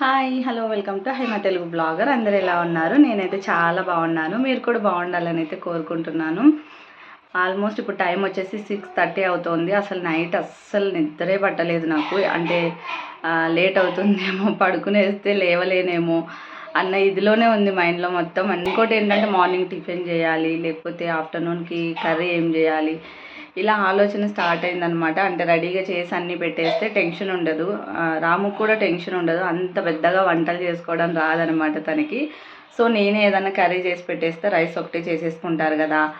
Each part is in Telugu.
Hi hello welcome to hi మా తెలుగు బ్లాగర్. అందరు ఎలా ఉన్నారు? నేనైతే చాలా బాగున్నాను. మీరు కూడా బాగుండాలని అయితే కోరుకుంటున్నాను. ఆల్మోస్ట్ ఇప్పుడు టైం వచ్చేసి సిక్స్ థర్టీ అవుతుంది. అసలు నైట్ అస్సలు నిద్రే పట్టలేదు నాకు. అంటే లేట్ అవుతుందేమో పడుకునేస్తే లేవలేనేమో అన్న ఇదిలోనే ఉంది మైండ్లో మొత్తం. ఇంకోటి ఏంటంటే మార్నింగ్ టిఫిన్ చేయాలి లేకపోతే ఆఫ్టర్నూన్కి కర్రీ ఏం చేయాలి ఇలా ఆలోచన స్టార్ట్ అయిందనమాట. అంటే రెడీగా చేసి అన్నీ పెట్టేస్తే టెన్షన్ ఉండదు. రాముకు కూడా టెన్షన్ ఉండదు. అంత పెద్దగా వంటలు చేసుకోవడం రాదనమాట తనకి. సో నేనే ఏదైనా కర్రీ చేసి పెట్టేస్తే రైస్ ఒకటి చేసేసుకుంటారు కదా.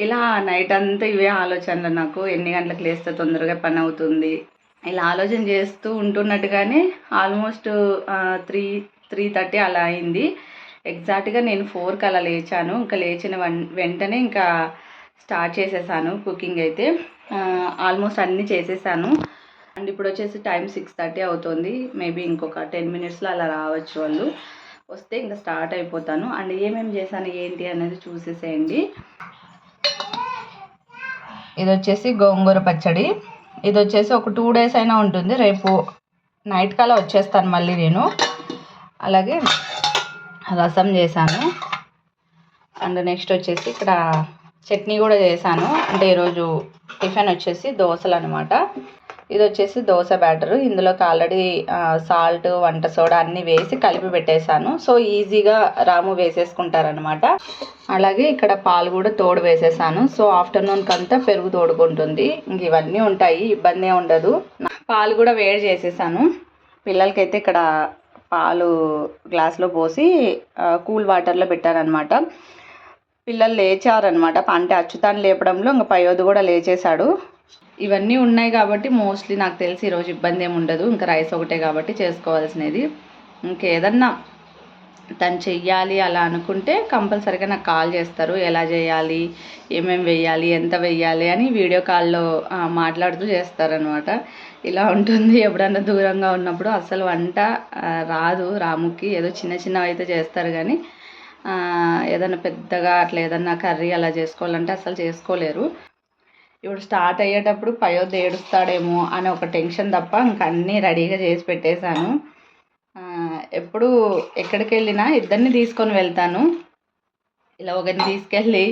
ఇలా నైట్ అంతా ఇవే ఆలోచనలు నాకు. ఎన్ని గంటలకు లేస్తే తొందరగా పని అవుతుంది. ఇలా ఆలోచన చేస్తూ ఉంటున్నట్టుగానే ఆల్మోస్ట్ త్రీ త్రీ థర్టీ అలా అయింది. ఎగ్జాక్ట్గా నేను ఫోర్కి అలా లేచాను. ఇంకా లేచిన వన్- వెంటనే ఇంకా స్టార్ట్ చేసేసాను కుకింగ్ అయితే. ఆల్మోస్ట్ అన్నీ చేసేసాను. అండ్ ఇప్పుడు వచ్చేసి టైం సిక్స్ థర్టీ అవుతుంది. మేబీ ఇంకొక టెన్ మినిట్స్లో అలా రావచ్చు వాళ్ళు. వస్తే ఇంకా స్టార్ట్ అయిపోతాను. అండ్ ఏమేమి చేశాను ఏంటి అనేది చూసేసేయండి. ఇది వచ్చేసి గోంగూర పచ్చడి. ఇది వచ్చేసి ఒక టూ డేస్ అయినా ఉంటుంది. రేపు నైట్ కల్లా వచ్చేస్తాను మళ్ళీ నేను. అలాగే రసం చేశాను. అండ్ నెక్స్ట్ వచ్చేసి ఇక్కడ చట్నీ కూడా చేశాను. అంటే ఈరోజు టిఫిన్ వచ్చేసి దోశలు అనమాట ఇది వచ్చేసి దోశ బ్యాటరు. ఇందులోకి ఆల్రెడీ సాల్ట్ వంట సోడా అన్నీ వేసి కలిపి పెట్టేశాను. సో ఈజీగా రాము వేసేసుకుంటారనమాట. అలాగే ఇక్కడ పాలు కూడా తోడు వేసేసాను. సో ఆఫ్టర్నూన్కి అంతా పెరుగు తోడుకుంటుంది. ఇంక ఇవన్నీ ఉంటాయి. ఇబ్బంది ఉండదు. పాలు కూడా వేడి చేసేసాను. పిల్లలకైతే ఇక్కడ పాలు గ్లాస్లో పోసి కూల్ వాటర్లో పెట్టారనమాట. పిల్లలు లేచారనమాట అంటే అచ్యుతాన్ని లేపడంలో ఇంకా పయోధు కూడా లేచేశాడు. ఇవన్నీ ఉన్నాయి కాబట్టి మోస్ట్లీ నాకు తెలిసి ఈరోజు ఇబ్బంది ఏమి ఉండదు. ఇంకా రైస్ ఒకటే కాబట్టి చేసుకోవాల్సినది. ఇంకేదన్నా తను చెయ్యాలి అలా అనుకుంటే కంపల్సరీగా నాకు కాల్ చేస్తారు. ఎలా చేయాలి? ఏమేమి వేయాలి ఎంత వెయ్యాలి? అని వీడియో కాల్లో మాట్లాడుతూ చేస్తారనమాట ఇలా ఉంటుంది. ఎప్పుడన్నా దూరంగా ఉన్నప్పుడు అసలు వంట రాదు. రాముకి ఏదో చిన్న చిన్నవి అయితే చేస్తారు కానీ ఏదైనా పెద్దగా అట్లా ఏదన్నా కర్రీ అలా చేసుకోవాలంటే అసలు చేసుకోలేరు. ఇప్పుడు స్టార్ట్ అయ్యేటప్పుడు పయోధ్ ఏడుస్తాడేమో అని ఒక టెన్షన్ తప్ప ఇంకా అన్నీ రెడీగా చేసి పెట్టేశాను. ఎప్పుడు ఎక్కడికి వెళ్ళినా ఇద్దరిని తీసుకొని వెళ్తాను. ఇలా ఒకరిని తీసుకెళ్ళి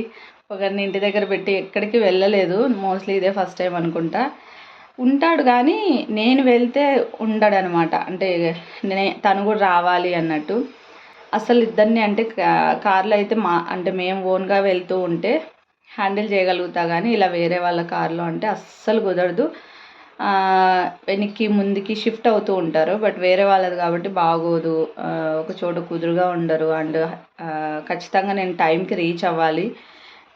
ఒకరిని ఇంటి దగ్గర పెట్టి ఎక్కడికి వెళ్ళలేదు. మోస్ట్లీ ఇదే ఫస్ట్ టైం అనుకుంటా. ఉంటాడు కానీ నేను వెళ్తే ఉండడు అనమాట అంటే నే తను కూడా రావాలి అన్నట్టు. అసలు ఇద్దరిని అంటే కార్లో అయితే మా అంటే మేము ఓన్గా వెళ్తూ ఉంటే హ్యాండిల్ చేయగలుగుతా కానీ ఇలా వేరే వాళ్ళ కార్లో అంటే అస్సలు కుదరదు. వెనక్కి ముందుకి షిఫ్ట్ అవుతూ ఉంటారు. బట్ వేరే వాళ్ళది కాబట్టి బాగోదు. ఒక చోట కుదురుగా ఉండరు. అండ్ ఖచ్చితంగా నేను టైంకి రీచ్ అవ్వాలి.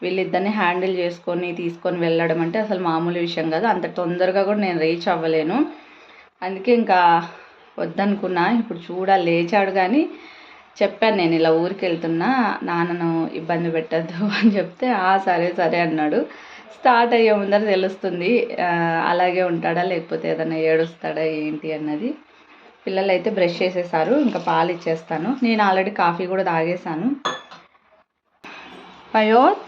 వీళ్ళిద్దరిని హ్యాండిల్ చేసుకొని తీసుకొని వెళ్ళడం అంటే అసలు మామూలు విషయం కాదు. అంత తొందరగా కూడా నేను రీచ్ అవ్వలేను. అందుకే ఇంకా వద్దనుకున్నా. ఇప్పుడు చూడాలి లేచాడు కానీ చెప్పాను నేను ఇలా ఊరికి వెళ్తున్నా నాన్నను ఇబ్బంది పెట్టద్దు అని చెప్తే ఆ సరే సరే అన్నాడు. స్టార్ట్ అయ్యే ముందర తెలుస్తుంది అలాగే ఉంటాడా లేకపోతే ఏదైనా ఏడుస్తాడా ఏంటి అన్నది. పిల్లలు అయితే బ్రష్ చేసేసారు ఇంకా పాలు ఇచ్చేస్తాను. నేను ఆల్రెడీ కాఫీ కూడా తాగేశాను. పయోత్?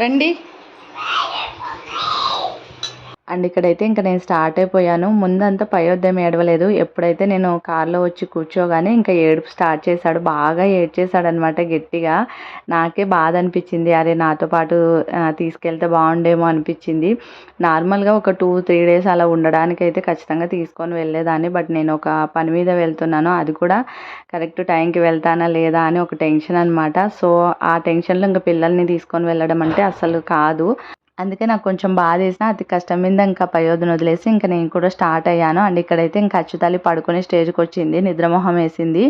రండి. అండ్ ఇక్కడైతే ఇంకా నేను స్టార్ట్ అయిపోయాను. ముందంతా పయోద్యం ఏడవలేదు. ఎప్పుడైతే నేను కార్లో వచ్చి కూర్చోగానే ఇంకా ఏడుపు స్టార్ట్ చేశాడు. బాగా ఏడ్చేశాడు అనమాట గట్టిగా. నాకే బాధ అనిపించింది. అరే నాతో పాటు తీసుకెళ్తే బాగుండేమో అనిపించింది. నార్మల్గా ఒక టూ త్రీ డేస్ అలా ఉండడానికి అయితే ఖచ్చితంగా తీసుకొని వెళ్ళేదాన్ని. బట్ నేను ఒక పని మీద వెళ్తున్నాను. అది కూడా కరెక్ట్ టైంకి వెళ్తానా లేదా అని ఒక టెన్షన్ అనమాట సో ఆ టెన్షన్లో ఇంకా పిల్లల్ని తీసుకొని వెళ్ళడం అంటే అసలు కాదు. అందుకే నాకు కొంచెం బాధ వేసిన అతి కష్టం మీద ఇంకా పయోధన వదిలేసి ఇంకా నేను కూడా స్టార్ట్ అయ్యాను. అండ్ ఇక్కడైతే ఇంకా అచ్చుతాలి పడుకునే స్టేజ్కి వచ్చింది నిద్రమోహం వేసింది.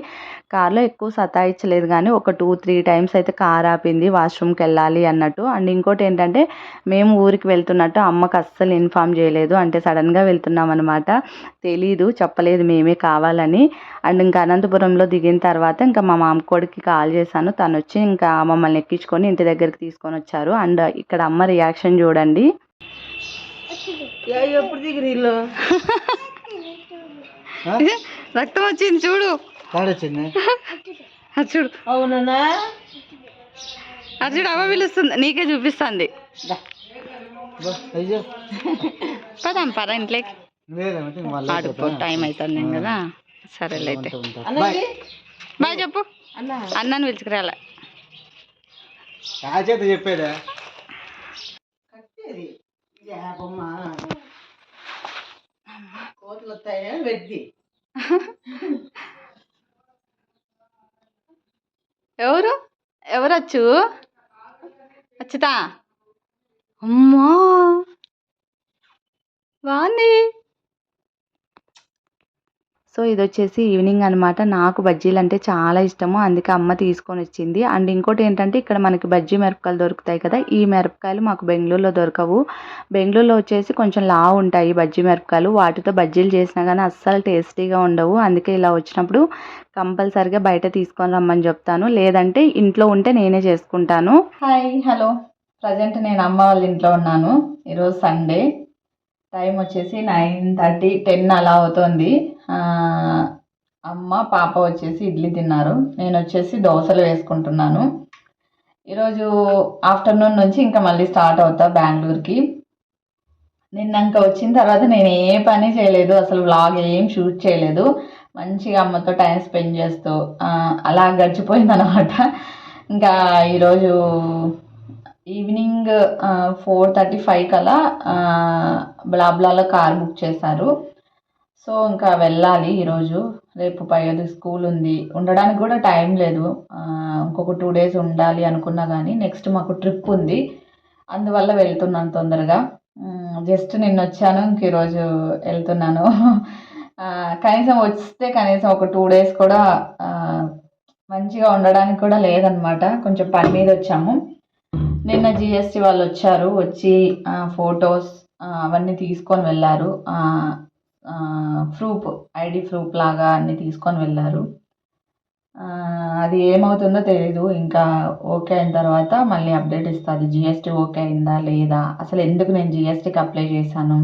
కార్లో ఎక్కువ సతాయించలేదు కానీ ఒక టూ త్రీ టైమ్స్ అయితే కార్ ఆపింది వాష్రూమ్కి వెళ్ళాలి అన్నట్టు. అండ్ ఇంకోటి ఏంటంటే మేము ఊరికి వెళ్తున్నట్టు అమ్మకు అస్సలు ఇన్ఫామ్ చేయలేదు. అంటే సడన్గా వెళ్తున్నాం అనమాట తెలీదు చెప్పలేదు మేమే కావాలని. అండ్ ఇంకా అనంతపురంలో దిగిన తర్వాత ఇంకా మా మామ కొడుకి కాల్ చేశాను. తను వచ్చి ఇంకా మమ్మల్ని ఎక్కించుకొని ఇంటి దగ్గరికి తీసుకొని వచ్చారు. అండ్ ఇక్కడ అమ్మ రియాక్షన్ చూడండి. ఎప్పుడు దిగిరి ఇల్లు రక్తం వచ్చింది చూడు. తాడొచ్చింది అది చూడు. అవునన్నా? అది చూడు అవ్వ పిలుస్తుంది. నీకే చూపిస్తుంది. పదాం పద ఇంట్లోకి. టైం అవుతుంది కదా. సరేలే అయితే. బాయ్. చెప్పు. అన్నాను పిలుచుకురాలే. చెప్పేదా? ఎవరు? ఎవరొచ్చు? అచ్చుతా అమ్మా. బాగుంది. సో ఇది వచ్చేసి ఈవినింగ్ అనమాట నాకు బజ్జీలు అంటే చాలా ఇష్టము. అందుకే అమ్మ తీసుకొని వచ్చింది అండ్ ఇంకోటి ఏంటంటే ఇక్కడ మనకి బజ్జీ మిరపకాయలు దొరుకుతాయి కదా ఈ మిరపకాయలు మాకు బెంగళూరులో దొరకవు. బెంగళూరులో వచ్చేసి కొంచెం లావు ఉంటాయి బజ్జీ మిరపకాయలు. వాటితో బజ్జీలు చేసినా కానీ అస్సలు టేస్టీగా ఉండవు. అందుకే ఇలా వచ్చినప్పుడు కంపల్సరిగా బయట తీసుకొని రమ్మని చెప్తాను. లేదంటే ఇంట్లో ఉంటే నేనే చేసుకుంటాను. Hi hello. ప్రజెంట్ నేను అమ్మ వాళ్ళ ఇంట్లో ఉన్నాను. ఈరోజు సండే. టైం వచ్చేసి నైన్ థర్టీ టెన్ అలా అవుతుంది. అమ్మ పాప వచ్చేసి ఇడ్లీ తిన్నారు. నేను వచ్చేసి దోశలు వేసుకుంటున్నాను. ఈరోజు ఆఫ్టర్నూన్ నుంచి ఇంకా మళ్ళీ స్టార్ట్ అవుతా బెంగళూరుకి. నిన్న ఇంకా వచ్చిన తర్వాత నేను ఏ పని చేయలేదు అసలు వ్లాగ్ ఏం షూట్ చేయలేదు. మంచిగా అమ్మతో టైం స్పెండ్ చేస్తూ అలా గడిచిపోయింది అనమాట ఇంకా ఈరోజు ఈవినింగ్ ఫోర్ థర్టీ ఫైవ్ కల్లా బ్లాబ్లాలో కార్ బుక్ చేశారు. సో ఇంకా వెళ్ళాలి ఈరోజు. రేపు పైది స్కూల్ ఉంది. ఉండడానికి కూడా టైం లేదు. ఇంకొక టూ డేస్ ఉండాలి అనుకున్నా కానీ నెక్స్ట్ మాకు ట్రిప్ ఉంది. అందువల్ల వెళ్తున్నాను తొందరగా. జస్ట్ నిన్న వచ్చాను ఇంక ఈరోజు వెళ్తున్నాను. కనీసం వస్తే కనీసం ఒక టూ డేస్ కూడా మంచిగా ఉండడానికి కూడా లేదనమాట కొంచెం పని మీద వచ్చాము. నిన్న జిఎస్టి వాళ్ళు వచ్చారు వచ్చి ఫొటోస్ అవన్నీ తీసుకొని వెళ్ళారు. ప్రూఫ్ ఐడి ప్రూఫ్ లాగా అన్నీ తీసుకొని వెళ్ళారు. అది ఏమవుతుందో తెలీదు. ఇంకా ఓకే అయిన తర్వాత మళ్ళీ అప్డేట్ ఇస్తుంది. జిఎస్టీ ఓకే అయిందా లేదా? అసలు ఎందుకు నేను జిఎస్టీకి అప్లై చేశాను?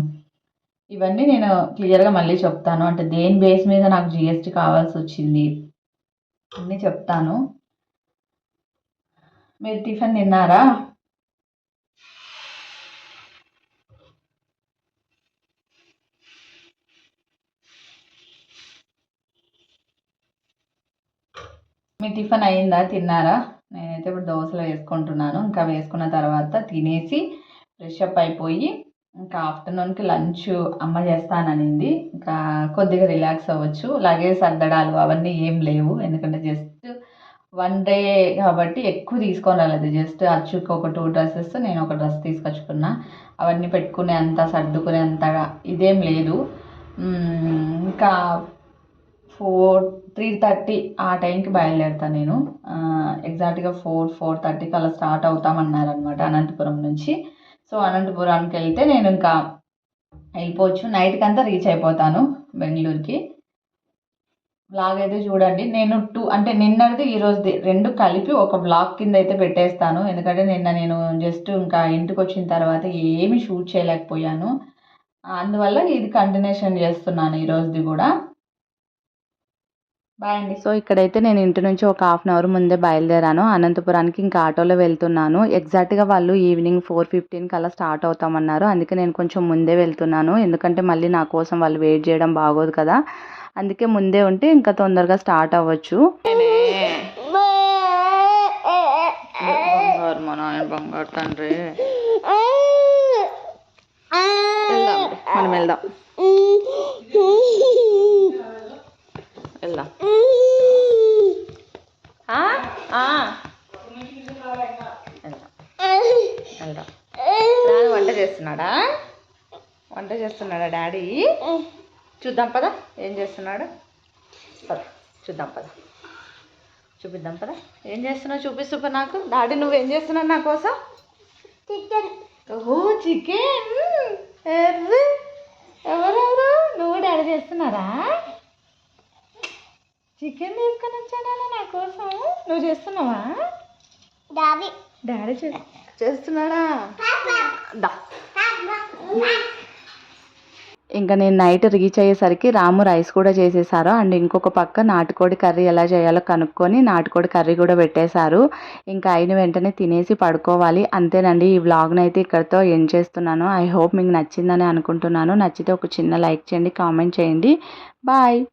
ఇవన్నీ నేను క్లియర్గా మళ్ళీ చెప్తాను. అంటే దేని బేస్ మీద నాకు జిఎస్టీ కావాల్సి వచ్చింది? అన్నీ చెప్తాను. మీరు టిఫిన్ తిన్నారా? మీ టిఫిన్ అయిందా? తిన్నారా? నేనైతే ఇప్పుడు దోశలో వేసుకుంటున్నాను. ఇంకా వేసుకున్న తర్వాత తినేసి ఫ్రెష్ అప్ అయిపోయి ఇంకా ఆఫ్టర్నూన్కి లంచ్ అమ్మ చేస్తాననింది. ఇంకా కొద్దిగా రిలాక్స్ అవ్వచ్చు. లగేజ్ సర్దడాలు అవన్నీ ఏం లేవు. ఎందుకంటే జస్ట్ వన్ డే కాబట్టి ఎక్కువ తీసుకొని రాలేదు. జస్ట్ అచ్చుకు ఒక టూ డ్రెస్సెస్ నేను ఒక డ్రెస్ తీసుకొచ్చుకున్నా. అవన్నీ పెట్టుకునే అంత సర్దుకునే అంతగా ఇదేం లేదు. ఇంకా ఫోర్ త్రీ థర్టీ ఆ టైంకి బయలుదేరుతాను నేను. ఎగ్జాక్ట్గా ఫోర్ ఫోర్ థర్టీకి అలా స్టార్ట్ అవుతామన్నారనమాట అనంతపురం నుంచి. సో అనంతపురానికి వెళ్తే నేను ఇంకా వెళ్ళిపోవచ్చు. నైట్కి అంతా రీచ్ అయిపోతాను బెంగళూరుకి. బ్లాగ్ అయితే చూడండి. నేను టూ అంటే నిన్నటిది ఈరోజుది రెండు కలిపి ఒక బ్లాగ్ కింద అయితే పెట్టేస్తాను. ఎందుకంటే నిన్న నేను జస్ట్ ఇంకా ఇంటికి వచ్చిన తర్వాత ఏమి షూట్ చేయలేకపోయాను. అందువల్ల ఇది కంటిన్యూషన్ చేస్తున్నాను ఈరోజుది కూడా. బాయ్ అండి. సో ఇక్కడైతే నేను ఇంటి నుంచి ఒక హాఫ్ అన్ అవర్ ముందే బయలుదేరాను. అనంతపురానికి ఇంకా ఆటోలో వెళ్తున్నాను. ఎగ్జాక్ట్గా వాళ్ళు ఈవినింగ్ ఫోర్ ఫిఫ్టీన్కి అలా స్టార్ట్ అవుతామన్నారు. అందుకే నేను కొంచెం ముందే వెళ్తున్నాను. ఎందుకంటే మళ్ళీ నా కోసం వాళ్ళు వెయిట్ చేయడం బాగోదు కదా. అందుకే ముందే ఉంటే ఇంకా తొందరగా స్టార్ట్ అవ్వచ్చు. బంగారు తండ్రి. మనం వెళ్దాం. వెళ్దాం. వెళ్దాం. వంట చేస్తున్నాడా? వంట చేస్తున్నాడా డాడీ? చూద్దాం పదా. ఏం చేస్తున్నాడు? పద చూద్దాం పద. చూపిద్దాం పదా. ఏం చేస్తున్నావు? చూపిస్తూ నాకు. డాడీ నువ్వేం చేస్తున్నావు నా కోసం? ఓహో చికెన్. ఎర్రి. ఎవరెవరు? నువ్వు డాడీ చేస్తున్నారా చికెన్ తీసుకొని వచ్చాడా నా కోసం? నువ్వు చేస్తున్నావా? డాడీ. డాడీ చేస్తున్నాడా? దా. ఇంకా నేను నైట్ రీచ్ అయ్యేసరికి రాము రైస్ కూడా చేసేసారు. అండ్ ఇంకొక పక్క నాటుకోడి కర్రీ ఎలా చేయాలో కనుక్కొని నాటుకోడి కర్రీ కూడా పెట్టేశారు. ఇంకా అయిన వెంటనే తినేసి పడుకోవాలి. అంతేనండి ఈ వ్లాగ్ని అయితే ఇక్కడితో ఎండ్ చేస్తున్నాను. ఐ హోప్ మీకు నచ్చిందని అనుకుంటున్నాను. నచ్చితే ఒక చిన్న లైక్ చేయండి కామెంట్ చేయండి. బాయ్.